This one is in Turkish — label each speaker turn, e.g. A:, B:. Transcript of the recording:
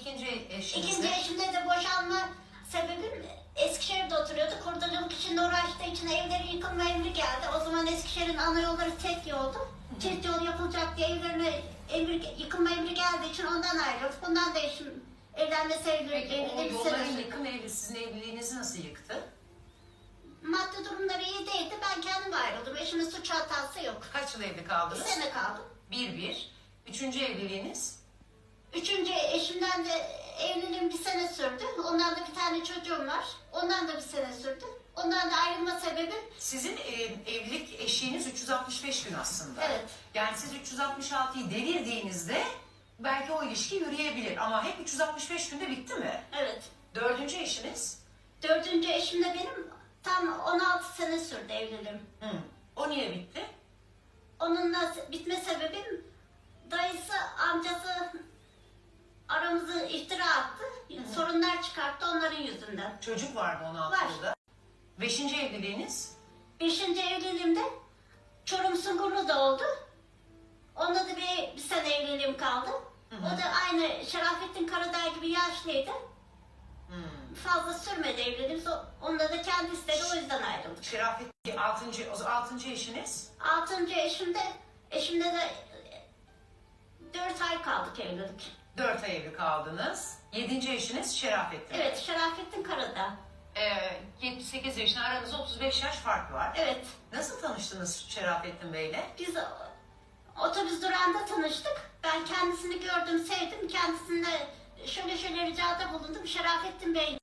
A: İkinci eşiniz
B: İkinci
A: de-
B: eşimle de boşanma sebebim Eskişehir'de oturuyordu. Kurtuluk için uğraştığı için evleri yıkılma emri geldi. O zaman Eskişehir'in ana yolları tek yoldu. Çift yol yapılacak diye evlerine emri, yıkılma emri geldiği için ondan ayrıldık. Bundan da eşim evlenme sevgili
A: Peki o
B: evli bir
A: yolların
B: sene.
A: yıkım evli sizin evliliğinizi nasıl yıktı?
B: Maddi durumları iyi değildi. Ben kendim ayrıldım. Eşimin suç hatası yok.
A: Kaç yıl evli
B: Bir
A: kaldınız?
B: sene kaldım.
A: Bir bir. Üçüncü evliliğiniz?
B: Üçüncü eşimden de evliliğim bir sene sürdü. Ondan da bir tane çocuğum var. Ondan da bir sene sürdü. Ondan da ayrılma sebebim
A: Sizin e, evlilik eşiğiniz 365 gün aslında.
B: Evet.
A: Yani siz 366'yı devirdiğinizde belki o ilişki yürüyebilir ama hep 365 günde bitti mi?
B: evet.
A: Dördüncü eşiniz?
B: Dördüncü eşimle benim tam 16 sene sürdü evliliğim.
A: Hı. O niye bitti?
B: Onunla bitme sebebim attı. Sorunlar çıkarttı onların yüzünden.
A: Çocuk var mı 16
B: Var.
A: yılda? Beşinci evliliğiniz?
B: Beşinci evliliğimde Çorum Sungurlu'da oldu. Onda da bir, bir sene evliliğim kaldı. O da aynı Şerafettin Karadağ gibi yaşlıydı.
A: Hmm.
B: Fazla sürmedi evliliğimiz. O- Onunla da kendi istedi o yüzden ayrıldık.
A: Şerafettin 6. o altıncı eşiniz?
B: Altıncı eşimde, eşimde de e, dört ay kaldık evlilik.
A: 4 ay evli kaldınız. Yedinci eşiniz Şerafettin.
B: Evet, Şerafettin Karadağ.
A: Ee, 78 yaşında aranızda 35 yaş fark var.
B: Evet,
A: Nasıl tanıştınız Şerafettin Bey'le?
B: biz otobüs durağında tanıştık. Ben kendisini gördüm, sevdim. Kendisine şöyle şöyle ricada bulundum. Şerafettin Bey